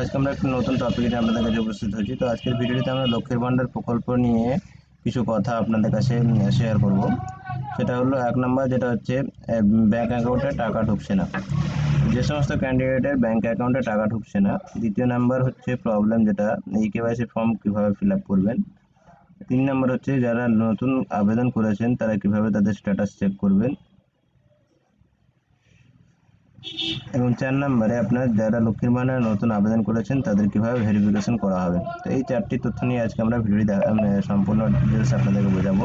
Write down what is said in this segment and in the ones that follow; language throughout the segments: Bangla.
আজকে আমরা একটা নতুন টপিক নিয়ে আপনাদের কাছে উপস্থিত হয়েছি। তো আজকের ভিডিওটিতে আমরা লক্ষ্মীর ভাণ্ডার প্রকল্প নিয়ে কিছু কথা আপনাদের কাছে শেয়ার করব। সেটা হলো এক নম্বর, যেটা হচ্ছে ব্যাঙ্ক অ্যাকাউন্টে টাকা ঢুকছে না। যে সমস্ত ক্যান্ডিডেটের ব্যাঙ্ক অ্যাকাউন্টে টাকা ঢুকছে না। দ্বিতীয় নাম্বার হচ্ছে প্রবলেম যেটা ই কেওয়াইসি ফর্ম কীভাবে ফিল আপ করবেন। তিন নম্বর হচ্ছে, যারা নতুন আবেদন করেছেন, তারা কীভাবে তাদের স্ট্যাটাস চেক করবেন। এবং চার নম্বরে আপনার যারা লক্ষ্মীর ভাণ্ডারে নতুন আবেদন করেছেন, তাদের কীভাবে ভেরিফিকেশন করা হবে? তো এই চারটি তথ্য নিয়ে আজকে আমরা ভিডিও সম্পূর্ণ ডিটেলস আপনাদেরকে বোঝাবো।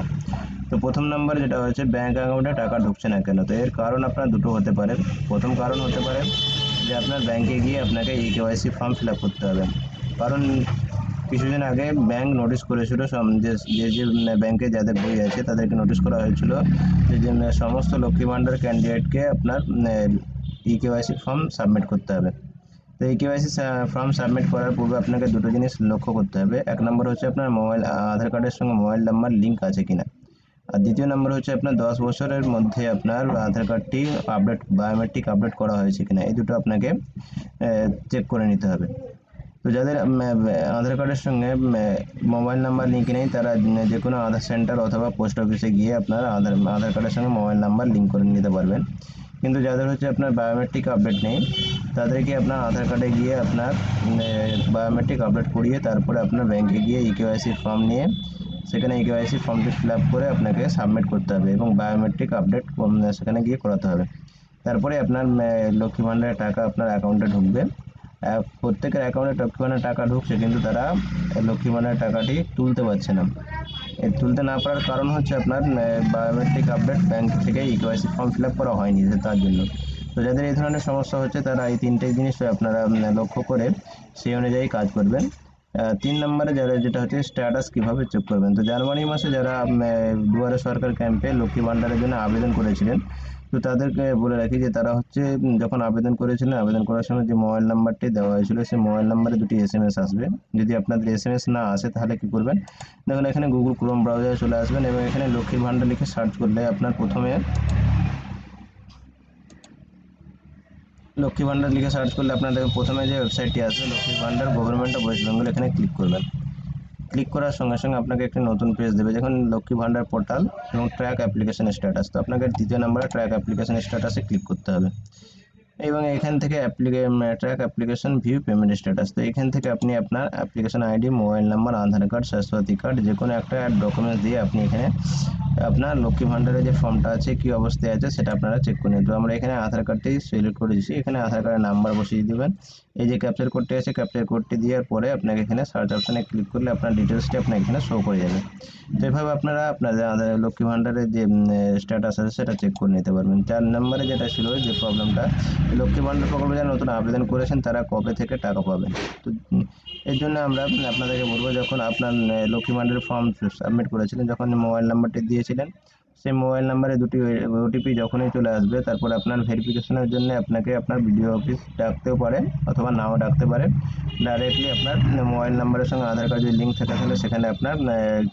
তো প্রথম নম্বর যেটা হচ্ছে ব্যাঙ্ক অ্যাকাউন্টে টাকা ঢুকছে না কেন? তো এর কারণ আপনার দুটো হতে পারে। প্রথম কারণ হতে পারে যে আপনার ব্যাংকে গিয়ে আপনাকে e KYC form fill up করতে হবে। কারণ কিছুদিন আগে ব্যাংক নোটিশ করেছিল যে যে ব্যাংকে যাদের বই আছে, তাদেরকে নোটিশ করা হয়েছিল যে সমস্ত লক্ষ্মী ভাণ্ডার ক্যান্ডিডেটকে আপনার ই কেওয়াইসি ফর্ম সাবমিট করতে হবে। তো এই কেওয়াইসি ফর্ম সাবমিট করার পূর্বে আপনাকে দুটো জিনিস লক্ষ্য করতে হবে। এক নম্বর হচ্ছে আপনার মোবাইল আধার কার্ডের সঙ্গে মোবাইল নাম্বার লিঙ্ক আছে কিনা। আর দ্বিতীয় নম্বর হচ্ছে আপনার দশ বছরের মধ্যে আপনার আধার কার্ডটি আপডেট বায়োমেট্রিক আপডেট করা হয়েছে কিনা। এই দুটো আপনাকে চেক করে নিতে হবে। তো যাদের আধার কার্ডের সঙ্গে মোবাইল নাম্বার লিঙ্ক নেই, তারা যে কোনো আধার সেন্টার অথবা পোস্ট অফিসে গিয়ে আপনার আধার আধার কার্ডের সঙ্গে মোবাইল নাম্বার লিঙ্ক করে নিতে পারবেন। কিন্তু যাদের হচ্ছে আপনার বায়োমেট্রিক আপডেট নেই, তাদেরকে আপনার আধার কার্ডে গিয়ে আপনার বায়োমেট্রিক আপডেট করিয়ে তারপরে আপনার ব্যাংকে গিয়ে ইকেওয়াইসি ফর্ম নিয়ে, সেখানে ইকেওয়াইসি ফর্মটি ফিল আপ করে আপনাকে সাবমিট করতে হবে এবং বায়োমেট্রিক আপডেট সেখানে গিয়ে করাতে হবে। তারপরে আপনার লক্ষ্মী ভাণ্ডারের টাকা আপনার অ্যাকাউন্টে ঢুকবে। প্রত্যেকের অ্যাকাউন্টে ভাণ্ডারের টাকা ঢুকছে, কিন্তু তারা লক্ষ্মী ভাণ্ডারের টাকাটি তুলতে পারছে না। তুলতে না পারার কারণ হচ্ছে আপনার বায়োমেট্রিক আপডেট ব্যাংক থেকে ইকেওয়াইসি ফর্ম ফিল আপ করা হয়নি তার জন্য। তো যাদের এই ধরনের সমস্যা হচ্ছে, তারা এই তিনটে জিনিস আপনারা লক্ষ্য করে সেই অনুযায়ী কাজ করবেন। তিন নম্বরে যারা, যেটা হচ্ছে স্ট্যাটাস কীভাবে চেক করবেন? তো জানুয়ারি মাসে যারা দুয়ারে সরকার ক্যাম্পে লক্ষ্মী ভাণ্ডারের জন্য আবেদন করেছিলেন তো তাদেরকে বলে রাখি যে তারা হচ্ছে যখন আবেদন করেছিলেন আবেদন করার সময় যে মোবাইল নাম্বারটি দেওয়া হয়েছিল, সেই মোবাইল নাম্বারে দুটি এস এম এস আসবে। যদি আপনাদের এস এম এস না আসে, তাহলে কি করবেন? দেখুন, এখানে গুগল ক্রোম ব্রাউজারে চলে আসবেন এবং এখানে লক্ষ্মীর ভাণ্ডার লিখে সার্চ করলে আপনার প্রথমে লক্ষ্মী ভাণ্ডার লিখে সার্চ করলে আপনাদের প্রথমে যে ওয়েবসাইটটি আসবে Lakshmi Bhandar government of West Bengal এখানে ক্লিক করবেন। ক্লিক করার সঙ্গে সঙ্গে আপনাকে একটি নতুন পেজ দেবে দেখুন লক্ষ্মী ভান্ডার পোর্টাল এবং ট্র্যাক অ্যাপ্লিকেশন স্ট্যাটাস তো আপনাকে দ্বিতীয় নাম্বারে ট্র্যাক অ্যাপ্লিকেশন স্ট্যাটাসে ক্লিক করতে হবে। এবং এখান থেকে অ্যাপ্লিকে track application view payment status তো এখান থেকে আপনি আপনার application ID mobile number Aadhaar card Swasthya Sathi card যে কোনো একটা ডকুমেন্টস দিয়ে আপনি এখানে আপনার লক্ষ্মী ভাণ্ডারের যে ফর্মটা আছে, কী অবস্থায় আছে, সেটা আপনারা চেক করে তো আমরা এখানে আধার কার্ডটি সিলেক্ট করে দিচ্ছি এখানে আধার কার্ডের নাম্বার বসিয়ে দেবেন। এই যে ক্যাপচার কোডটি আছে ক্যাপচার কোডটি দেওয়ার পরে আপনাকে এখানে সার্চ অপশানে ক্লিক করলে আপনার ডিটেলসটি আপনার এখানে শো করে যাবে। তো এভাবে আপনারা আপনাদের আধার লক্ষ্মী ভাণ্ডারের যে স্ট্যাটাস আছে, সেটা চেক করে নিতে পারবেন। চার নম্বরে যেটা ছিল যে প্রবলেমটা লক্ষ্মী ভাণ্ডার প্রকল্পে যারা নতুন আবেদন করেছেন, তারা কবে থেকে টাকা পাবেন? তো এর জন্য আমরা আপনাদেরকে বলব, যখন আপনার লক্ষ্মী ভাণ্ডারের ফর্ম সাবমিট করেছিলেন, যখন মোবাইল নাম্বারটি দিয়েছিলেন, সেই মোবাইল নাম্বারে দুটি ওটিপি যখনই চলে আসবে, তারপর আপনার ভেরিফিকেশনের জন্য আপনাকে আপনার বিডিও অফিস ডাকতেও পারে, অথবা নাও ডাকতে পারে। ডাইরেক্টলি আপনার মোবাইল নাম্বারের সঙ্গে আধার কার্ড যদি লিঙ্ক থাকে তাহলে সেখানে আপনার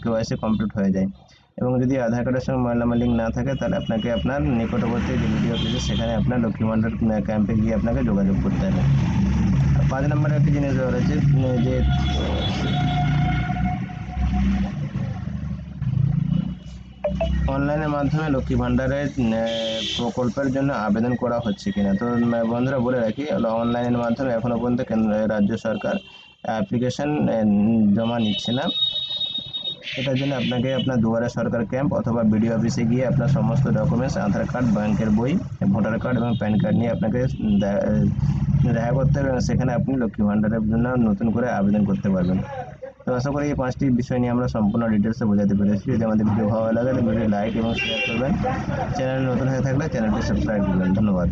কেওয়াইসি কমপ্লিট হয়ে যায়। এবং যদি আধার কার্ডের সঙ্গে নাম্বার লিঙ্ক না থাকে, তাহলে আপনাকে আপনার নিকটবর্তী বিডিও অফিস সেখানে আপনার ভাণ্ডার ক্যাম্পে গিয়ে আপনাকে যোগাযোগ করতে হবে। পাঁচ নম্বরে একটি জিনিস দেওয়া রয়েছে যে অনলাইনের মাধ্যমে লক্ষ্মী ভাণ্ডারের প্রকল্পের জন্য আবেদন করা হচ্ছে কিনা? তো বন্ধুরা বলে রাখি অনলাইনের মাধ্যমে এখনও পর্যন্ত কেন্দ্র রাজ্য সরকার অ্যাপ্লিকেশন জমা নিচ্ছে না। এটার জন্য আপনাকে আপনার দুয়ারে সরকার ক্যাম্প অথবা বিডিও অফিসে গিয়ে আপনার সমস্ত ডকুমেন্টস আধার কার্ড ব্যাংকের বই, ভোটার কার্ড এবং প্যান কার্ড নিয়ে আপনাকে দেখা করতে হবে এবং সেখানে আপনি লক্ষ্মী ভাণ্ডারের জন্য নতুন করে আবেদন করতে পারবেন। তো আশা করি এই পাঁচটি বিষয় নিয়ে আমরা সম্পূর্ণ ডিটেলসে বোঝাতে পেরেছি। যদি আমাদের ভিডিও ভালো লাগে ভিডিও লাইক এবং শেয়ার করবেন। চ্যানেল নতুন হয়ে থাকলে চ্যানেলটি সাবস্ক্রাইব করবেন। ধন্যবাদ।